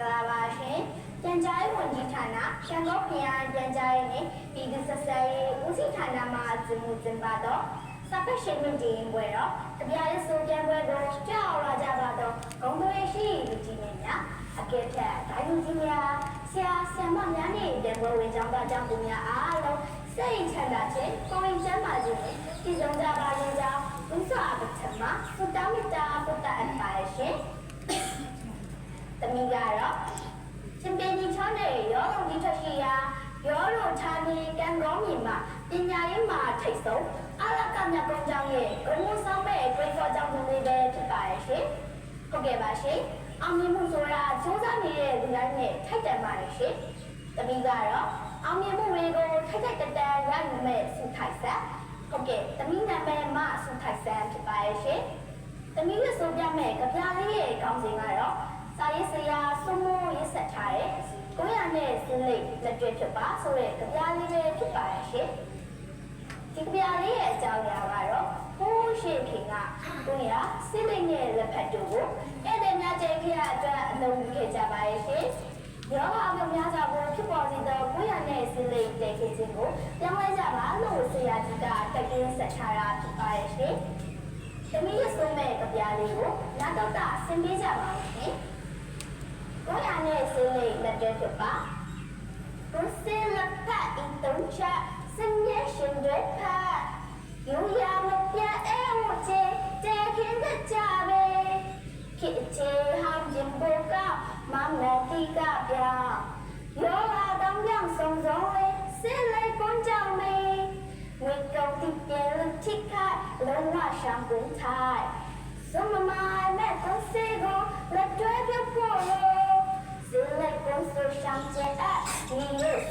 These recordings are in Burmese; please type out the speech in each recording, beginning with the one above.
္ဂလာပါရှင်။ပြန်ကြားရေးဝန်ကြီးဌာနရန်ကုန်ခရိုင်ပြန်ကြားရေးနဲ့ပြည်သူ့ဆက်ဆံရေးဦးစီးဌာနမှကျင်းပကျင်းပတော့စပက်ရှင်မတီးပွဲတော့တပြားရေးဆိုပြန်ပွဲကိုကြောက်လာကြပါတော့ဂုံတွေရှိလူကြီးတွေများအကဲဖြတ်ဒိုင်းလူကြီးများဆရာဆရာမများနဲ့ပြန်ပွဲဝင်ကြောင်းသားကြောင့်သူများအားလုံးစိတ်ချမ်းသာခြင်းကိုယ်ရင်ချမ်းသာခြင်းနဲ့ပြည်စုံကြပါစေကြောင်းဥစ္စာပထမသုတ္တမေတ္တာပုတ္တအပ်ပါရှင်။တ မီကတော့ရှင်ပင်ကြီးချောင်းနဲ့ရောလုံးကြီးထွက်ရှိရာရောလုံးဌာနေကံကောင်းမြင်မှာပညာရေးမှာထိတ်ဆုံးအလကမြတ်ကုန်းကျောင်းရဲ့ဂုဏ်မှုဆောင်မဲ့ဂရိတ်ဖော်ကျောင်းသူလေးပဲဖြစ်ပါရဲ့ရှင်။ဟုတ်ကဲ့ပါရှင်။အောင်မြင်မှုဆိုတာစူးစမ်းနေတဲ့လူတိုင်းနဲ့ထိုက်တန်ပါရဲ့ရှင်။တမီကတော့အောင်မြင်မှုတွေကိုထိုက်ထိုက်တန်တန်ရယူမဲ့စုထိုက်ဆက်ဟုတ်ကဲ့တမီနာမည်မှစုထိုက်ဆက်ဖြစ်ပါရဲ့ရှင်။တမီးရဆိုပြမဲ့ကြပြလေးရဲ့ကောင်းစဉ်ကတော့ စာရေးဆရာစွမိုးရေးဆက်ထားတဲ့ကိုရနဲ့စင်းလိတ်လက်တွေ့ဖြစ်ပါဆိုတဲ့ကြပြလေးပဲဖြစ်ပါရဲ့ရှင်ဒီကြပြလေးရဲ့အကြောင်းအရာကတော့ဟိုးရှိခင်ကကိုရစင်းလိတ်နဲ့လက်ဖက်တို့ကိုအဲ့တဲ့များကျဲခရအတွက်အလုံးခဲ့ကြပါရဲ့ရှင်ရောဂါအများကြဖို့ဖြစ်ပေါ်စေသောကိုရနဲ့စင်းလိတ်တဲ့ခင်ခြင်းကိုပြောင်းလဲကြပါလို့ဆရာကြီးကတက်ပြင်းဆက်ထားတာဖြစ်ပါရဲ့ရှင်။သမီးရဆုံးမဲ့ကြပြားလေးကိုနာတော့တာဆင်ပေးကြပါဦးရှင်။ ကိုရနဲ့ဆင်းလေးလက်တွဲဖြစ်ပါ။ကိုစင်လက်ဖက်အင်းတုံးချစင်ရဲ့ရှင်တွေဖက်ယူရမပြအဲဝချေတဲခင်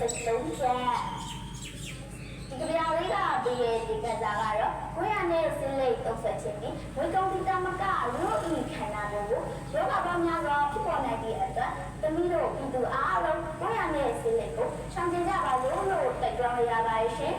ရဲ့စတုံးချက်ဒီကဗျာလေးကဒီရဲ့ဒီကစားကတော့ကိုရနဲ့စလက်တုံးဆက်ခြင်းနဲ့ဝေကောင်းတိတမကလို့ဤခန္ဓာကိုယောဂပေါင်းများစွာဖြစ်ပေါ်နိုင်တဲ့အတွက်သမီးတို့ပြည်သူအားလုံးကိုရနဲ့စလက်ကိုရှောင်ကျဉ်ကြပါလို့လို့တိုက်တွန်းရပါရှင်။